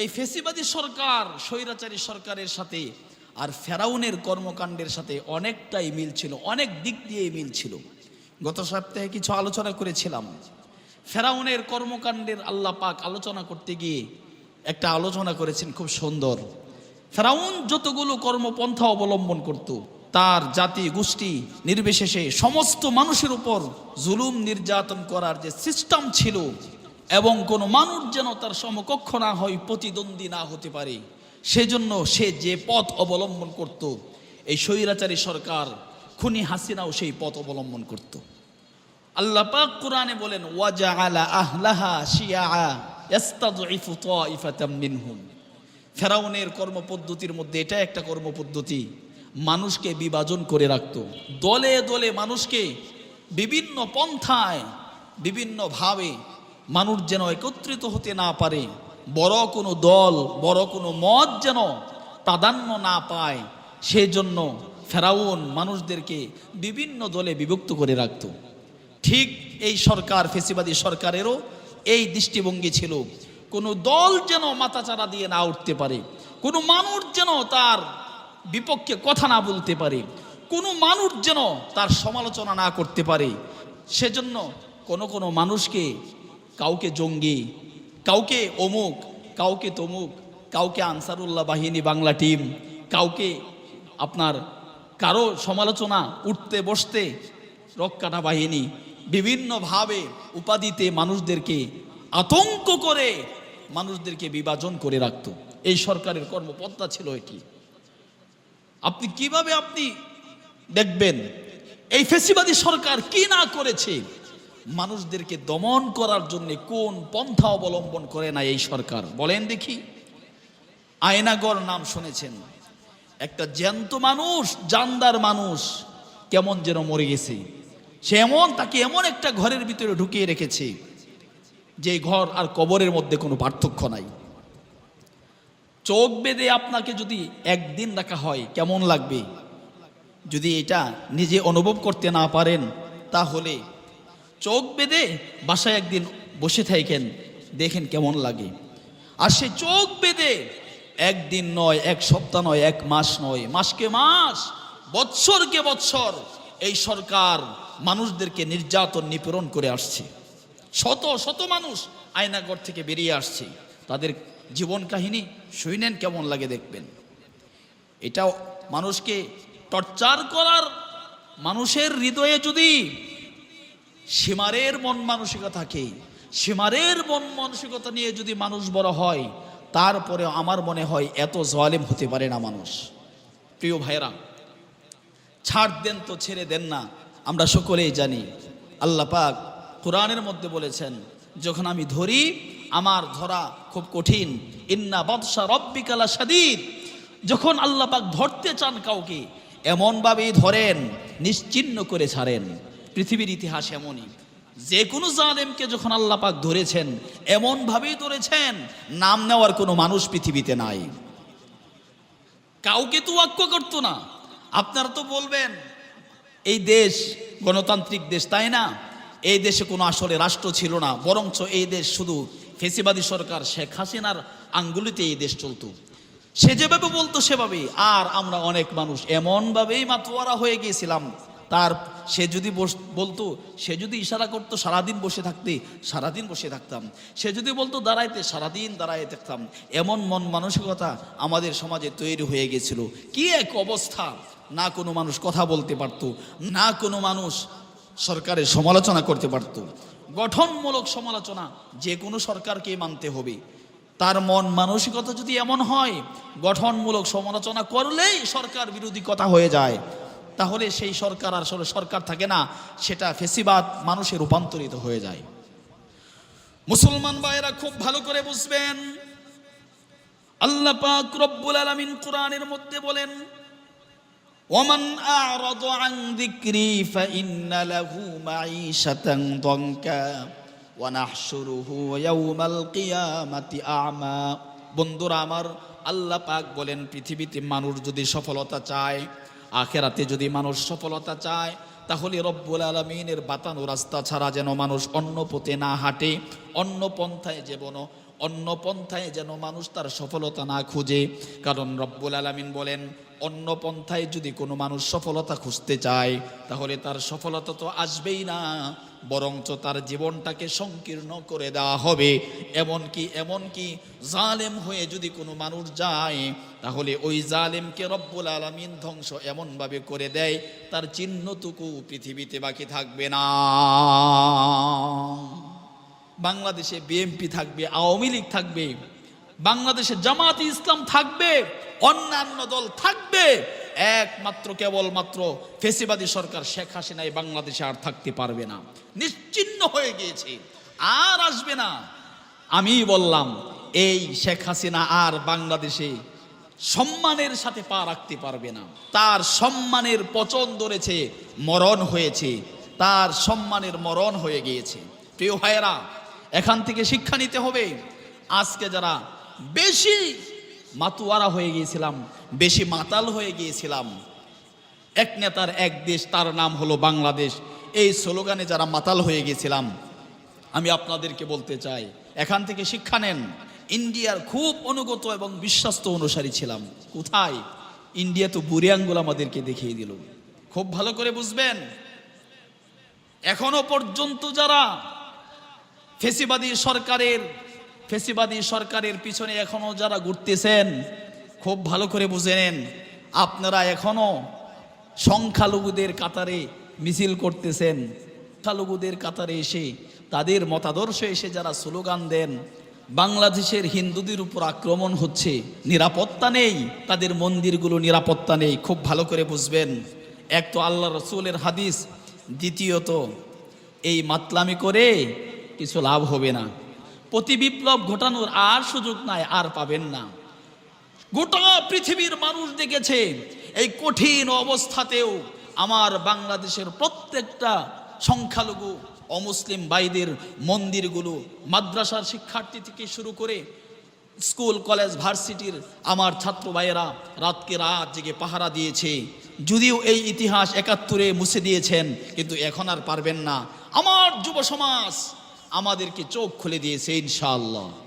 এই ফেসিবাদী সরকার, স্বৈরাচারী সরকারের সাথে আর ফেরাউনের কর্মকাণ্ডের সাথে অনেকটাই মিল ছিল, অনেক দিক দিয়েই মিল ছিল। গত সপ্তাহে কিছু আলোচনা করেছিলাম। ফেরাউনের কর্মকাণ্ডের আল্লাহ পাক আলোচনা করতে গিয়ে একটা আলোচনা করেছেন খুব সুন্দর। ফেরাউন যতগুলো কর্মপন্থা অবলম্বন করত, তার জাতি, গোষ্ঠী নির্বিশেষে সমস্ত মানুষের উপর জুলুম নির্যাতন করার যে সিস্টেম ছিল এবং কোনো মানুষ যেন তার সমকক্ষ না হয়, প্রতিদ্বন্দ্বী না হতে পারে। সেজন্য সে যে পথ অবলম্বন করত, এই স্বৈরাচারী সরকার খুনি হাসিনাও সেই পথ অবলম্বন করত। আল্লাহ পাক কোরআনে বলেন, ওয়াজাআলা আহলাহা শিয়াআ ইয়াস্তাযইফু তাইফাতাম মিনহুম। ফেরাউনের কর্মপদ্ধতির মধ্যে এটা একটা কর্মপদ্ধতি, মানুষকে বিভাজন করে রাখত। দলে দলে মানুষকে বিভিন্ন পন্থায় বিভিন্নভাবে মানুষ যেন একত্রিত হতে না পারে, বড় কোনো দল, বড় কোনো মত যেন প্রাধান্য না পায়, সেজন্য ফেরাউন মানুষদেরকে বিভিন্ন দলে বিভক্ত করে রাখত। ঠিক এই সরকার, ফেসিবাদী সরকারেরও এই দৃষ্টিভঙ্গি ছিল। কোনো দল যেন মাথাচাড়া দিয়ে না উঠতে পারে, কোনো মানুষ যেন তার বিপক্ষে কথা না বলতে পারে, কোনো মানুষ যেন তার সমালোচনা না করতে পারে, সেজন্য কোনো কোনো মানুষকে কাউকে জঙ্গি, কাউকে অমুক, কাউকে তমুক, কাউকে আনসারুল্লাহ বাহিনী বাংলা টিম, কাউকে আপনার কারও সমালোচনা, উঠতে বসতে রক্ষাটা বাহিনী বিভিন্নভাবে উপাধিতে মানুষদেরকে আতঙ্ক করে মানুষদেরকে বিভাজন করে রাখত। এই সরকারের কর্মপন্থা ছিল এটি। আপনি কীভাবে আপনি দেখবেন, এই ফেসিবাদী সরকার কি না করেছে? মানুষদেরকে দমন করার জন্য কোন পন্থা অবলম্বন করে না এই সরকার? বলেন দেখি। আয়নাগর নাম শুনেছেন। একটা জ্যান্ত মানুষ, জানদার মানুষ, কেমন যেন মরে গেছে। সে এমন, তাকে এমন একটা ঘরের ভিতরে ঢুকিয়ে রেখেছে, যে ঘর আর কবরের মধ্যে কোনো পার্থক্য নাই। চোখ বেঁধে আপনাকে যদি একদিন রাখা হয়, কেমন লাগবে? যদি এটা নিজে অনুভব করতে না পারেন, তাহলে চোখ বেঁধে বাসায় একদিন বসে থাকেন, দেখেন কেমন লাগে। আর সে চোখ বেঁধে একদিন নয়, এক সপ্তাহ নয়, এক মাস নয়, মাসকে মাস, বৎসরকে বৎসর এই সরকার মানুষদেরকে নির্যাতন, নিপীড়ন করে আসছে। শত শত মানুষ আয়নাগর থেকে বেরিয়ে আসছে। তাদের জীবন কাহিনী শুনেন কেমন লাগে দেখবেন। এটাও মানুষকে টর্চার করার, মানুষের হৃদয়ে যদি সীমারের মন মানসিকতা থাকে সীমারের মন মানসিকতা নিয়ে যদি মানুষ বড় হয়, তারপরে আমার মনে হয় এত জলেম হতে পারে না মানুষ। প্রিয় ভাইরা ছাড় দেন তো, ছেড়ে দেন না। আমরা সকলেই জানি, আল্লাহ পাক কোরআনের মধ্যে বলেছেন, যখন আমি ধরি, আমার ধরা খুব কঠিন। ইন্না বদশা রব্বিকালা সাদিদ যখন আল্লাহ পাক ধরতে চান কাউকে, এমনভাবেই ধরেন, নিশ্চিন্ন করে ছাড়েন। পৃথিবীর ইতিহাস এমনই। যে কোনো জালেমকে যখন আল্লাহ পাক ধরেছেন, এমনভাবেই ধরেছেন, নাম নেওয়ার কোনো মানুষ পৃথিবীতে নাই। কাউকে তো ওয়াক্য করতো না। আপনারা তো বলবেন, এই দেশ গণতান্ত্রিক দেশ, তাই না? এই দেশে কোনো আসলে রাষ্ট্র ছিল না, বরঞ্চ এই দেশ শুধু ফেসিবাদী সরকার, শেখ হাসিনার আঙ্গুলিতে এই দেশ চলতো। সে যেভাবে বলতো সেভাবেই। আর আমরা অনেক মানুষ এমনভাবেই মাতোয়ারা হয়ে গিয়েছিলাম। তার সে যদি বলতো, সে যদি ইশারা করতো, সারাদিন বসে থাকতে, সারাদিন বসে থাকতাম। সে যদি বলতো, দাঁড়াইতে, সারাদিন দাঁড়াইতে থাকতাম। এমন মন মানসিকতা আমাদের সমাজে তৈরি হয়ে গেছিল। কি এক অবস্থা! না কোনো মানুষ কথা বলতে পারতো, না কোনো মানুষ সরকারের সমালোচনা করতে পারতো। গঠনমূলক সমালোচনা যে কোনো সরকারকে মানতে হবে। তার মন মানসিকতা যদি এমন হয়, গঠনমূলক সমালোচনা করলেই সরকার বিরোধী কথা হয়ে যায়। তাহলে সেই সরকার আর সরকার থাকে না, সেটা ফেসিবাদ মানুষে রূপান্তরিত হয়ে যায়। মুসলমান ভাইয়েরা খুব ভালো করে বুঝবেন। আল্লাহ পাক রব্বুল আলামিন কোরআনের মধ্যে বলেন, ওমান আ'রাদ আন যিকরি ফাইন্না লাহু মাঈশাতান দনকা ওয়া নাহশুরুহু ইয়াওমাল কিয়ামাতি আ'মা। বন্ধুরা, আমার আল্লাহ পাক বলেন, পৃথিবীতে মানুষ যদি সফলতা চায় আখেরাতে যদি মানুষ সফলতা চায়, তাহলে রব্বুল আলমিনের বাতানো রাস্তা ছাড়া যেন মানুষ অন্য পথে না হাঁটে, অন্য পন্থায় যেন অন্য পন্থায় যেন মানুষ তার সফলতা না খুঁজে। কারণ রব্বুল আলমিন বলেন অন্য পন্থায় যদি কোনো মানুষ সফলতা খুঁজতে চায়, তাহলে তার সফলতা তো আসবেই না, বরঞ্চ তার জীবনটাকে সংকীর্ণ করে দেওয়া হবে। এমনকি এমনকি জালেম হয়ে যদি কোনো মানুষ যায়, তাহলে ওই জালেমকে রব্বুল আলামিন ধ্বংস এমনভাবে করে দেয়, তার চিহ্নটুকু পৃথিবীতে বাকি থাকবে না। বাংলাদেশে বিএমপি থাকবে, আওয়ামী লীগ থাকবে বাংলাদেশে জামাত ইসলাম থাকবে, অন্যান্য দল থাকবে, একমাত্র কেবলমাত্র ফেসিবাদী সরকার শেখ হাসিনা বাংলাদেশে আর থাকতে পারবে না। নিশ্চিন্ন হয়ে গিয়েছে, আর আসবে না। আমি বললাম, এই শেখ হাসিনা আর বাংলাদেশে সম্মানের সাথে পা রাখতে পারবে না। তার সম্মানের পচন ধরেছে, মরণ হয়েছে। তার সম্মানের মরণ হয়ে গিয়েছে। প্রিয় ভাইয়েরা, এখান থেকে শিক্ষা নিতে হবে। আজকে যারা বেশি মাতুয়ারা হয়ে গিয়েছিলাম, বেশি মাতাল হয়ে গিয়েছিলাম। এক নেতার এক দেশ, তার নাম হলো বাংলাদেশ। এই স্লোগানে যারা মাতাল হয়ে গিয়েছিলাম, আমি আপনাদেরকে বলতে চাই, এখান থেকে শিক্ষা নেন। ইন্ডিয়ার খুব অনুগত এবং বিশ্বস্ত অনুসারী ছিলাম। কোথায়? ইন্ডিয়া তো বুড়ি আঙ্গুল আমাদেরকে দেখিয়ে দিল। খুব ভালো করে বুঝবেন। এখনও পর্যন্ত যারা ফেসিবাদী সরকারের ফেসিবাদী সরকারের পিছনে এখনও যারা ঘুরতেছেন, খুব ভালো করে বুঝে নেন, আপনারা এখনও সংখ্যালঘুদের কাতারে মিছিল করতেছেন। সংখ্যালঘুদের কাতারে এসে তাদের মতাদর্শ এসে যারা স্লোগান দেন, বাংলাদেশের হিন্দুদের উপর আক্রমণ হচ্ছে, নিরাপত্তা নেই, তাদের মন্দিরগুলো নিরাপত্তা নেই, খুব ভালো করে বুঝবেন। এক তো আল্লাহ রসুলের হাদিস, দ্বিতীয়ত এই মাতলামি করে কিছু লাভ হবে না। প্রতি বিপ্লব ঘটানোর আর সুযোগ নাই, আর পাবেন না। গোটা পৃথিবীর মানুষ দেখেছে, এই কঠিন অবস্থাতেও আমার বাংলাদেশের প্রত্যেকটা সংখ্যালঘু অমুসলিম ভাইদের মন্দিরগুলো, মাদ্রাসার শিক্ষার্থী থেকে শুরু করে স্কুল, কলেজ, ভার্সিটির আমার ছাত্র ভাইয়েরা রাতকে রাত জেগে পাহারা দিয়েছে। যদিও এই ইতিহাস একাত্তরে মুছে দিয়েছেন, কিন্তু এখন আর পারবেন না। আমার যুব সমাজ আমাদেরকে চোখ খুলে দিয়েছে ইনশাআল্লাহ।